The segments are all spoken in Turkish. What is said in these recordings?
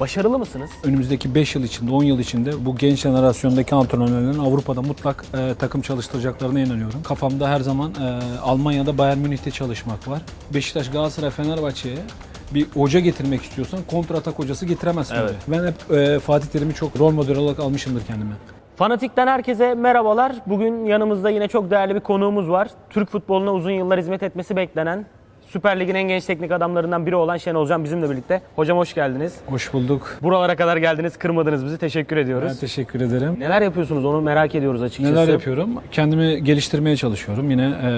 Başarılı mısınız? Önümüzdeki 5 yıl içinde, 10 yıl içinde bu genç jenerasyondaki antrenörlerin Avrupa'da mutlak e, takım çalıştıracaklarına inanıyorum. Kafamda her zaman e, Almanya'da Bayern Münih'te çalışmak var. Beşiktaş, Galatasaray, Fenerbahçe'ye bir hoca getirmek istiyorsan kontratak hocası getiremezsin. Evet. Ben hep e, Fatih Terim'i çok rol model olarak almışımdır kendime. Fanatik'ten herkese merhabalar. Bugün yanımızda yine çok değerli bir konuğumuz var. Türk futboluna uzun yıllar hizmet etmesi beklenen Süper Lig'in en genç teknik adamlarından biri olan Şenol Hocam bizimle birlikte. Hocam hoş geldiniz. Hoş bulduk. Buralara kadar geldiniz, kırmadınız bizi. Teşekkür ediyoruz. Ben teşekkür ederim. Neler yapıyorsunuz onu merak ediyoruz açıkçası. Neler yapıyorum? Kendimi geliştirmeye çalışıyorum. Yine e,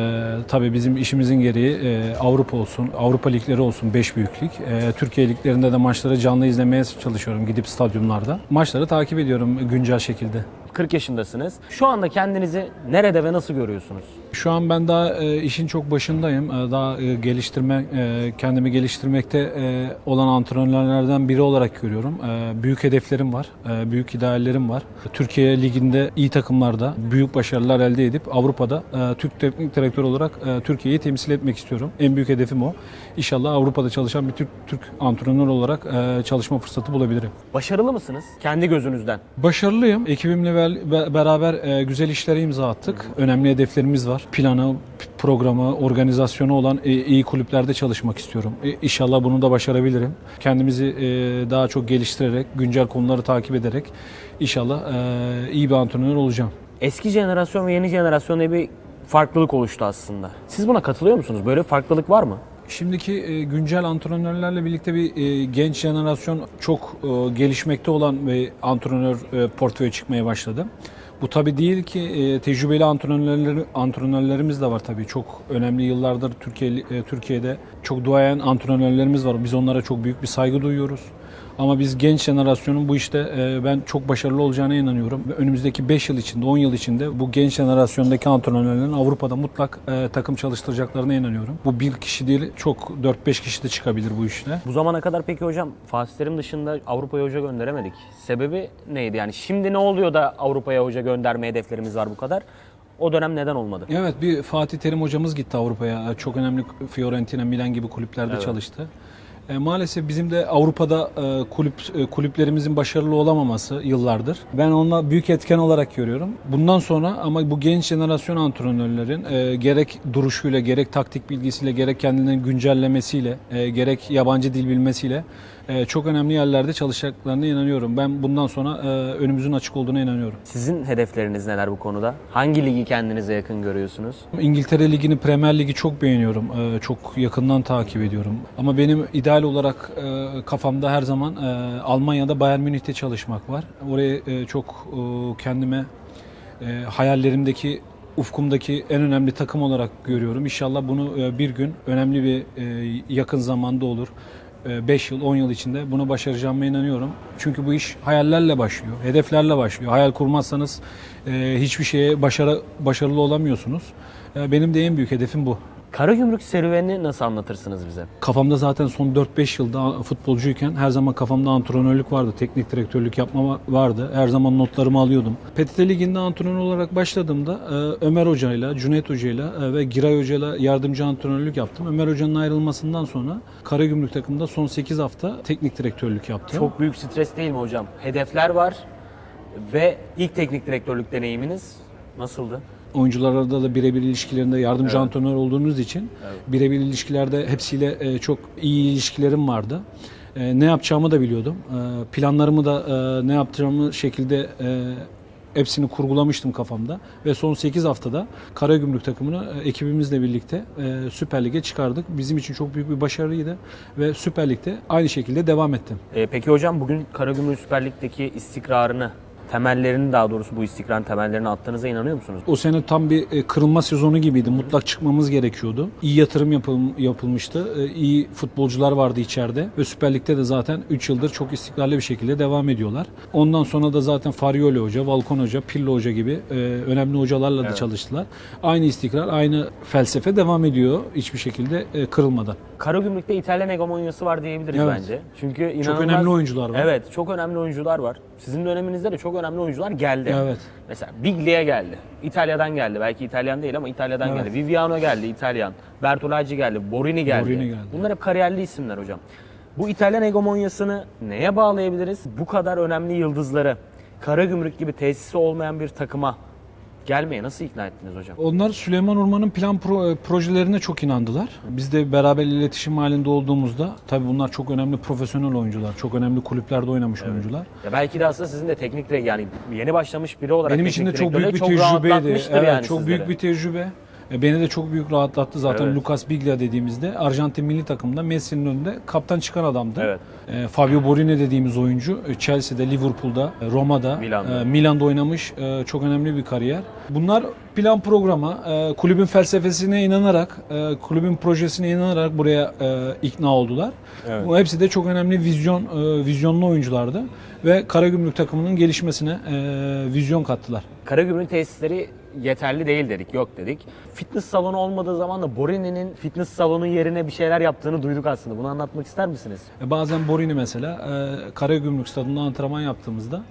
tabii bizim işimizin gereği e, Avrupa olsun, Avrupa ligleri olsun 5 büyük lig. E, Türkiye liglerinde de maçları canlı izlemeye çalışıyorum gidip stadyumlarda. Maçları takip ediyorum güncel şekilde. 40 yaşındasınız. Şu anda kendinizi nerede ve nasıl görüyorsunuz? Şu an ben daha e, işin çok başındayım. E, daha e, geliştirme, e, kendimi geliştirmekte e, olan antrenörlerden biri olarak görüyorum. E, büyük hedeflerim var, e, büyük ideallerim var. Türkiye Ligi'nde iyi takımlarda büyük başarılar elde edip Avrupa'da e, Türk teknik direktör olarak e, Türkiye'yi temsil etmek istiyorum. En büyük hedefim o. İnşallah Avrupa'da çalışan bir Türk, Türk antrenör olarak e, çalışma fırsatı bulabilirim. Başarılı mısınız? Kendi gözünüzden. Başarılıyım. Ekibimle be- be- beraber e, güzel işlere imza attık. Önemli hedeflerimiz var. Planı, p- programı, organizasyonu olan e, iyi kulüplerde çalışmak istiyorum. E, İnşallah bunu da başarabilirim. Kendimizi e, daha çok geliştirerek, güncel konuları takip ederek inşallah iyi bir antrenör olacağım. Eski jenerasyon ve yeni jenerasyon diye bir farklılık oluştu aslında. Siz buna katılıyor musunuz? Böyle bir farklılık var mı? Şimdiki güncel antrenörlerle birlikte bir genç jenerasyon çok gelişmekte olan bir antrenör portföyü çıkmaya başladı. Bu tabi değil ki e, tecrübeli antrenörleri, antrenörlerimiz de var tabii. Çok önemli yıllardır Türkiye e, Türkiye'de çok duayen antrenörlerimiz var. Biz onlara çok büyük bir saygı duyuyoruz. Ama biz genç jenerasyonun bu işte e, ben çok başarılı olacağına inanıyorum. Önümüzdeki 5 yıl içinde, 10 yıl içinde bu genç jenerasyondaki antrenörlerin Avrupa'da mutlak e, takım çalıştıracaklarına inanıyorum. Bu bir kişi değil, çok 4-5 kişi de çıkabilir bu işle. Bu zamana kadar peki hocam Fatih Terim dışında Avrupa'ya hoca gönderemedik. Sebebi neydi? Yani şimdi ne oluyor da Avrupa'ya hoca gönderme hedeflerimiz var bu kadar? O dönem neden olmadı? Evet bir Fatih Terim hocamız gitti Avrupa'ya. Çok önemli Fiorentina, Milan gibi kulüplerde Evet. çalıştı. E, maalesef bizim de Avrupa'da e, kulüp e, kulüplerimizin başarılı olamaması yıllardır. Ben onunla büyük etken olarak görüyorum. Bundan sonra ama bu genç jenerasyon antrenörlerin e, gerek duruşuyla, gerek taktik bilgisiyle, gerek kendilerini güncellemesiyle, e, gerek yabancı dil bilmesiyle çok önemli yerlerde çalışacaklarına inanıyorum. Ben bundan sonra e, önümüzün açık olduğuna inanıyorum. Sizin hedefleriniz neler bu konuda? Hangi ligi kendinize yakın görüyorsunuz? İngiltere Ligi'ni, Premier Ligi çok beğeniyorum. Ee, Çok yakından takip ediyorum. Ama benim ideal olarak e, kafamda her zaman e, Almanya'da Bayern Münih'te çalışmak var. Oraya çok kendime hayallerimdeki ufkumdaki en önemli takım olarak görüyorum. İnşallah bunu bir gün önemli bir yakın zamanda olur. 5 yıl, 10 yıl içinde bunu başaracağıma inanıyorum. Çünkü bu iş hayallerle başlıyor, hedeflerle başlıyor. Hayal kurmazsanız e, hiçbir şeye başarı, başarılı olamıyorsunuz. E, benim de en büyük hedefim bu. Karagümrük serüvenini nasıl anlatırsınız bize? Kafamda zaten son 4-5 yılda futbolcuyken her zaman kafamda antrenörlük vardı. Teknik direktörlük yapma va- vardı. Her zaman notlarımı alıyordum. PTT Ligi'nde antrenör olarak başladığımda e, Ömer Hoca'yla, Cüneyt Hoca'yla e, ve Giray Hoca'yla yardımcı antrenörlük yaptım. Ömer Hoca'nın ayrılmasından sonra Karagümrük takımında son 8 hafta teknik direktörlük yaptım. Çok büyük stres değil mi hocam? Hedefler var ve ilk teknik direktörlük deneyiminiz nasıldı? Oyuncularla da birebir ilişkilerinde yardımcı antrenör olduğunuz için birebir ilişkilerde hepsiyle e, çok iyi ilişkilerim vardı. E, ne yapacağımı da biliyordum. E, planlarımı da e, ne yapacağımı şekilde e, hepsini kurgulamıştım kafamda ve son 8 haftada Karagümrük takımını e, ekibimizle birlikte e, Süper Lig'e çıkardık. Bizim için çok büyük bir başarıydı ve Süper Lig'de aynı şekilde devam ettim. Ee, peki hocam bugün Karagümrük Süper Lig'deki istikrarını, temellerini daha doğrusu bu istikrarın temellerini attığınıza inanıyor musunuz? O sene tam bir e, kırılma sezonu gibiydi. Mutlak çıkmamız gerekiyordu. İyi yatırım yapıl- yapılmıştı. E, İyi futbolcular vardı içeride ve Süper Lig'de de zaten 3 yıldır çok istikrarlı bir şekilde devam ediyorlar. Ondan sonra da zaten Farioli Hoca, Valkon Hoca, Pillo Hoca gibi e, önemli hocalarla da Evet. çalıştılar. Aynı istikrar, aynı felsefe devam ediyor hiçbir şekilde kırılmadan. Karagümrük'te İtalyan hegemonyası var diyebiliriz Evet. bence. Çünkü inanılmaz... önemli oyuncular var. Evet, çok önemli oyuncular var. Sizin döneminizde de çok önemli oyuncular geldi. Evet. Mesela Biglia geldi. İtalya'dan geldi. Belki İtalyan değil ama İtalya'dan Evet. geldi. Viviano geldi İtalyan. Bertolacci geldi. Borini geldi. Borini geldi. Bunlar hep kariyerli isimler hocam. Bu İtalyan hegemonyasını neye bağlayabiliriz? Bu kadar önemli yıldızları Karagümrük gibi tesisi olmayan bir takıma gelmeye nasıl ikna ettiniz hocam? Onlar Süleyman Urman'ın plan pro- e, projelerine çok inandılar. Biz de beraber iletişim halinde olduğumuzda tabii bunlar çok önemli profesyonel oyuncular. Çok önemli kulüplerde oynamış oyuncular. Ya belki de aslında sizin de teknik yani yeni başlamış biri olarak Benim için de çok büyük bir tecrübeydi. Evet, yani çok büyük bir tecrübe. E, Beni de çok büyük rahatlattı zaten Evet. Lucas Biglia dediğimizde Arjantin milli takımda Messi'nin önünde kaptan çıkan adamdı. Evet. E, Fabio Borini dediğimiz oyuncu e, Chelsea'de, Liverpool'da, e, Roma'da, Milan'da. e, Milan'da oynamış e, çok önemli bir kariyer. Bunlar plan programa, e, kulübün felsefesine inanarak, e, kulübün projesine inanarak buraya e, ikna oldular. Evet. Bu hepsi de çok önemli vizyon e, vizyonlu oyunculardı ve Karagümrük takımının gelişmesine e, vizyon kattılar. Karagümrük tesisleri yeterli değil dedik, yok dedik. Fitness salonu olmadığı zaman da Borini'nin fitness salonu yerine bir şeyler yaptığını duyduk aslında. Bunu anlatmak ister misiniz? E, Bazen Borini mesela e, Karagümrük stadında antrenman yaptığımızda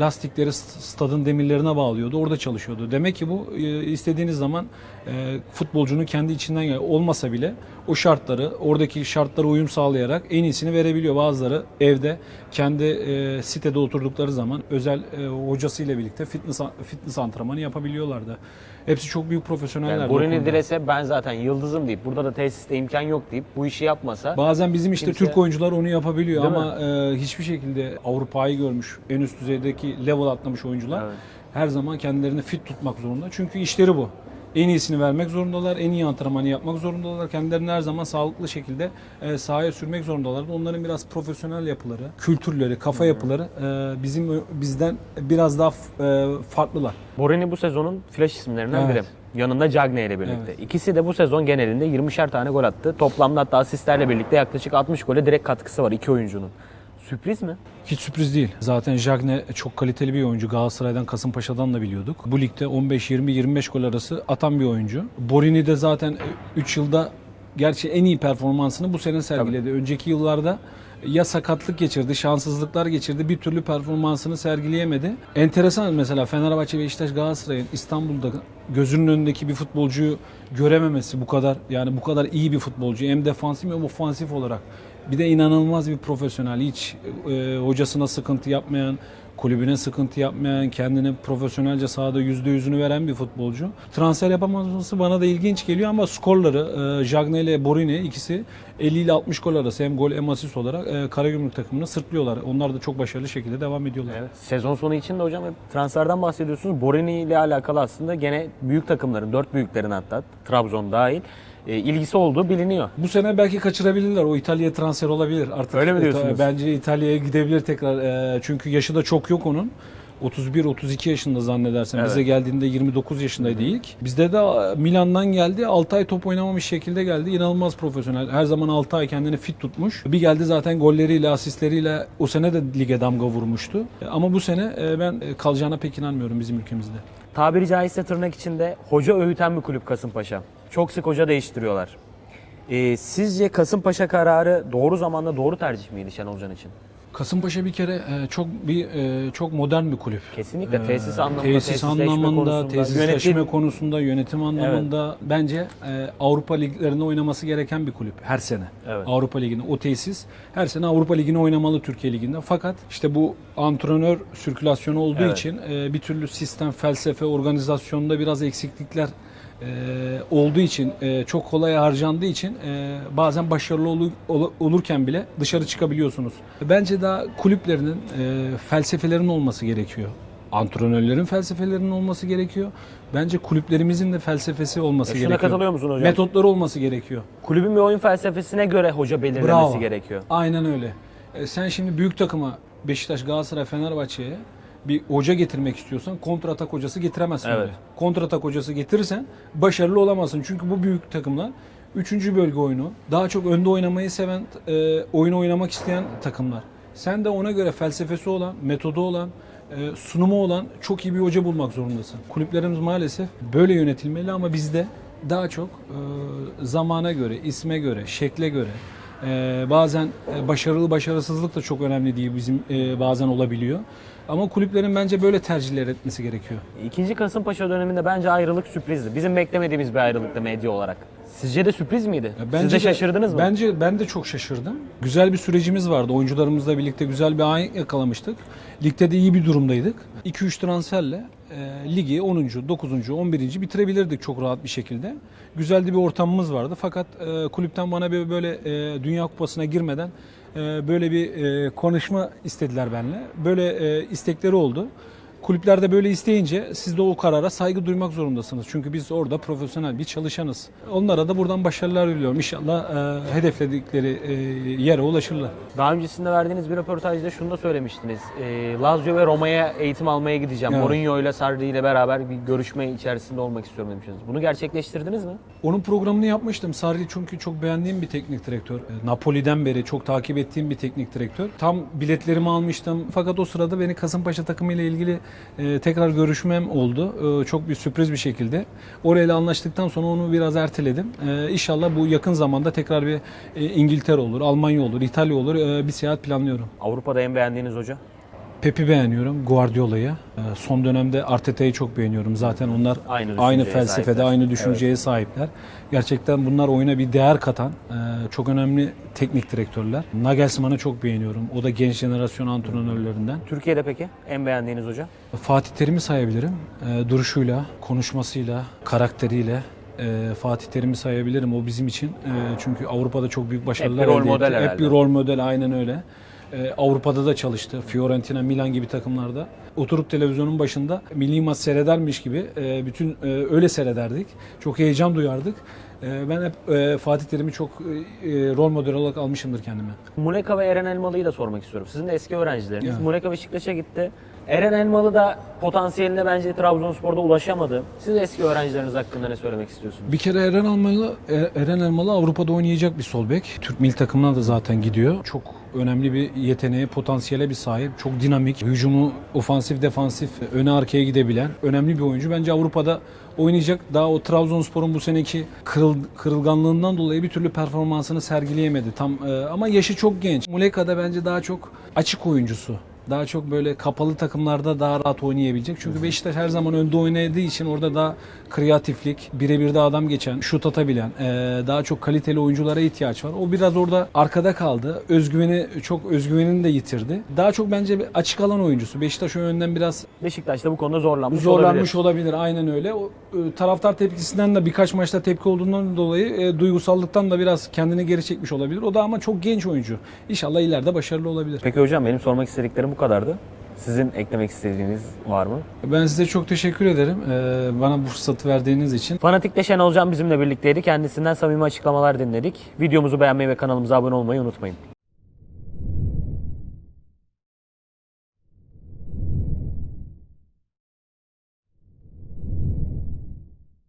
lastikleri st- stadın demirlerine bağlıyordu. Orada çalışıyordu. Demek ki bu e, istediğiniz zaman e, futbolcunun kendi içinden olmasa bile o şartları, oradaki şartlara uyum sağlayarak en iyisini verebiliyor. Bazıları evde kendi e, sitede oturdukları zaman özel e, hocasıyla birlikte fitness fitness antrenmanı yapabiliyorlardı. Hepsi çok büyük profesyoneller. Yani Borini dilese ben zaten yıldızım deyip burada da tesiste imkan yok deyip bu işi yapmasa Bazen bizim işte Kimse- Türk oyuncular onu yapabiliyor Değil ama e, hiçbir şekilde Avrupa'yı görmüş, en üst düzeydeki level atlamış oyuncular Evet. her zaman kendilerini fit tutmak zorunda. Çünkü işleri bu. En iyisini vermek zorundalar, en iyi antrenmanı yapmak zorundalar. Kendilerini her zaman sağlıklı şekilde e, sahaya sürmek zorundalar. Onların biraz profesyonel yapıları, kültürleri, kafa yapıları e, bizim ö- bizden biraz daha e, farklılar. Borini bu sezonun flash isimlerinden Evet. biri. Yanında Cagney ile birlikte. Evet. İkisi de bu sezon genelinde 20'şer tane gol attı. Toplamda hatta asistlerle birlikte yaklaşık 60 gole direkt katkısı var iki oyuncunun. Sürpriz mi? Hiç sürpriz değil. Zaten Jagne çok kaliteli bir oyuncu. Galatasaray'dan, Kasımpaşa'dan da biliyorduk. Bu ligde 15-20-25 gol arası atan bir oyuncu. Borini de zaten 3 yılda gerçi en iyi performansını bu sene sergiledi. Önceki yıllarda ya sakatlık geçirdi, şanssızlıklar geçirdi. Bir türlü performansını sergileyemedi. Enteresan mesela Fenerbahçe, Beşiktaş, Galatasaray'ın İstanbul'da gözünün önündeki bir futbolcuyu görememesi bu kadar yani bu kadar iyi bir futbolcu hem defansif hem ofansif olarak bir de inanılmaz bir profesyonel. Hiç e, hocasına sıkıntı yapmayan, kulübüne sıkıntı yapmayan, kendine profesyonelce sahada yüzde yüzünü veren bir futbolcu. Transfer yapamaması bana da ilginç geliyor ama skorları e, Jagne ile Borini ikisi 50 ile 60 gol arası hem gol hem asist olarak e, Karagümrük takımını sırtlıyorlar. Onlar da çok başarılı şekilde devam ediyorlar. Evet. Sezon sonu için de hocam transferden bahsediyorsunuz. Borini ile alakalı aslında gene büyük takımların, dört büyüklerin hatta Trabzon dahil e, ilgisi olduğu biliniyor. Bu sene belki kaçırabilirler. O İtalya'ya transfer olabilir artık. Öyle mi diyorsunuz? Bence İtalya'ya gidebilir tekrar. E, çünkü yaşı da çok yok onun. 31-32 yaşında zannedersem. Evet. Bize geldiğinde 29 yaşındaydı ilk. Bizde de e, Milan'dan geldi. 6 ay top oynamamış şekilde geldi. İnanılmaz profesyonel. Her zaman 6 ay kendini fit tutmuş. Bir geldi zaten golleriyle, asistleriyle o sene de lige damga vurmuştu. E, Ama bu sene e, ben kalacağına pek inanmıyorum bizim ülkemizde. Tabiri caizse tırnak içinde hoca öğüten bir kulüp Kasımpaşa. Çok sık hoca değiştiriyorlar. E, sizce Kasımpaşa kararı doğru zamanda doğru tercih miydi Şenol Hoca için? Kasımpaşa bir kere e, çok bir e, çok modern bir kulüp. Kesinlikle Ee, tesis anlamında, tesis tesisleşme anlamında, konusunda, tesisleşme yönetim- konusunda, yönetim anlamında bence e, Avrupa liglerinde oynaması gereken bir kulüp her sene. Evet. Avrupa Ligi'nde o tesis her sene Avrupa Ligi'ne oynamalı Türkiye Ligi'nde. Fakat işte bu antrenör sirkülasyonu olduğu Evet. için e, bir türlü sistem, felsefe, organizasyonda biraz eksiklikler e, olduğu için e, çok kolay harcandığı için e, bazen başarılı olu- ol- olurken bile dışarı çıkabiliyorsunuz. Bence daha kulüplerinin e, felsefelerinin olması gerekiyor. Antrenörlerin felsefelerinin olması gerekiyor. Bence kulüplerimizin de felsefesi olması şuna gerekiyor. katılıyor musun hocam? Metotları olması gerekiyor. Kulübün bir oyun felsefesine göre hoca belirlemesi Bravo. gerekiyor. Aynen öyle. E, sen şimdi büyük takıma Beşiktaş, Galatasaray, Fenerbahçe'ye bir hoca getirmek istiyorsan kontratak hocası getiremezsin Evet. oraya. Kontratak hocası getirirsen başarılı olamazsın. Çünkü bu büyük takımlar 3. bölge oyunu, daha çok önde oynamayı seven, e, oyun oynamak isteyen takımlar. Sen de ona göre felsefesi olan, metodu olan, e, sunumu olan çok iyi bir hoca bulmak zorundasın. Kulüplerimiz maalesef böyle yönetilmeli ama bizde daha çok e, zamana göre, isme göre, şekle göre, E, bazen e, başarılı başarısızlık da çok önemli değil bizim e, bazen olabiliyor. Ama kulüplerin bence böyle tercihler etmesi gerekiyor. İkinci Kasımpaşa döneminde bence ayrılık sürprizdi. Bizim beklemediğimiz bir ayrılıktı medya olarak. Sizce de sürpriz miydi? Ya Siz de şaşırdınız mı? Bence ben de çok şaşırdım. Güzel bir sürecimiz vardı. Oyuncularımızla birlikte güzel bir ay yakalamıştık. Ligde de iyi bir durumdaydık. 2-3 transferle e, ligi 10. 9. 11. bitirebilirdik çok rahat bir şekilde. Güzel de bir ortamımız vardı. Fakat e, kulüpten bana bir böyle e, Dünya Kupası'na girmeden e, böyle bir e, konuşma istediler benimle. Böyle e, istekleri oldu. Kulüpler de böyle isteyince siz de o karara saygı duymak zorundasınız. Çünkü biz orada profesyonel bir çalışanız. Onlara da buradan başarılar diliyorum. İnşallah e, hedefledikleri e, yere ulaşırlar. Daha öncesinde verdiğiniz bir röportajda şunu da söylemiştiniz. E, Lazio ve Roma'ya eğitim almaya gideceğim. Evet. Mourinho ile Sarri ile beraber bir görüşme içerisinde olmak istiyorum demiştiniz. Bunu gerçekleştirdiniz mi? Onun programını yapmıştım. Sarri çünkü çok beğendiğim bir teknik direktör. E, Napoli'den beri çok takip ettiğim bir teknik direktör. Tam biletlerimi almıştım. Fakat o sırada beni Kasımpaşa takımı ile ilgili e, tekrar görüşmem oldu. E, çok bir sürpriz bir şekilde. Orayla anlaştıktan sonra onu biraz erteledim. E, inşallah bu yakın zamanda tekrar bir e, İngiltere olur, Almanya olur, İtalya olur bir seyahat planlıyorum. Avrupa'da en beğendiğiniz hoca? Pep'i beğeniyorum, Guardiola'yı. E, son dönemde Arteta'yı çok beğeniyorum. Zaten onlar Aynı aynı, felsefede, sahipler. aynı düşünceye sahipler. Gerçekten bunlar oyuna bir değer katan e, çok önemli teknik direktörler. Nagelsmann'ı çok beğeniyorum. O da genç jenerasyon antrenörlerinden. Türkiye'de peki en beğendiğiniz hoca? Fatih Terim'i sayabilirim. E, duruşuyla, konuşmasıyla, karakteriyle e, Fatih Terim'i sayabilirim. O bizim için. E, çünkü Avrupa'da çok büyük başarılar elde etti. Hep bir rol model aynen öyle. E, Avrupa'da da çalıştı. Fiorentina, Milan gibi takımlarda. Oturup televizyonun başında milli maç seyredermiş gibi e, bütün e, öyle seyrederdik. Çok heyecan duyardık. E, ben hep e, Fatih Terim'i çok e, rol model olarak almışımdır kendime. Muleka ve Eren Elmalı'yı da sormak istiyorum. Sizin de eski öğrencileriniz. Ya. Muleka Beşiktaş'a gitti. Eren Elmalı da potansiyeline bence Trabzonspor'da ulaşamadı. Siz eski öğrencileriniz hakkında ne söylemek istiyorsunuz? Bir kere Eren Elmalı, Eren Elmalı Avrupa'da oynayacak bir sol bek. Türk milli takımına da zaten gidiyor. Çok önemli bir yeteneğe, potansiyele bir sahip. Çok dinamik, hücumu ofansif, defansif, öne arkaya gidebilen önemli bir oyuncu. Bence Avrupa'da oynayacak. Daha o Trabzonspor'un bu seneki kırıl, kırılganlığından dolayı bir türlü performansını sergileyemedi. Tam e, ama yaşı çok genç. Muleka da bence daha çok açık oyuncusu. Daha çok böyle kapalı takımlarda daha rahat oynayabilecek. Çünkü Beşiktaş her zaman önde oynadığı için orada daha kreatiflik, birebir de adam geçen, şut atabilen, daha çok kaliteli oyunculara ihtiyaç var. O biraz orada arkada kaldı. Özgüveni çok özgüvenini de yitirdi. Daha çok bence bir açık alan oyuncusu. Beşiktaş o yönden biraz Beşiktaş'ta bu konuda zorlanmış, zorlanmış olabilir. olabilir. Aynen öyle. O e, taraftar tepkisinden de birkaç maçta tepki olduğundan dolayı e, duygusallıktan da biraz kendini geri çekmiş olabilir. O da ama çok genç oyuncu. İnşallah ileride başarılı olabilir. Peki hocam benim sormak istediklerim bu kadardı. Sizin eklemek istediğiniz var mı? Ben size çok teşekkür ederim. e, bana bu fırsatı verdiğiniz için. Fanatik'te Şenol Can bizimle birlikteydi. Kendisinden samimi açıklamalar dinledik. Videomuzu beğenmeyi ve kanalımıza abone olmayı unutmayın.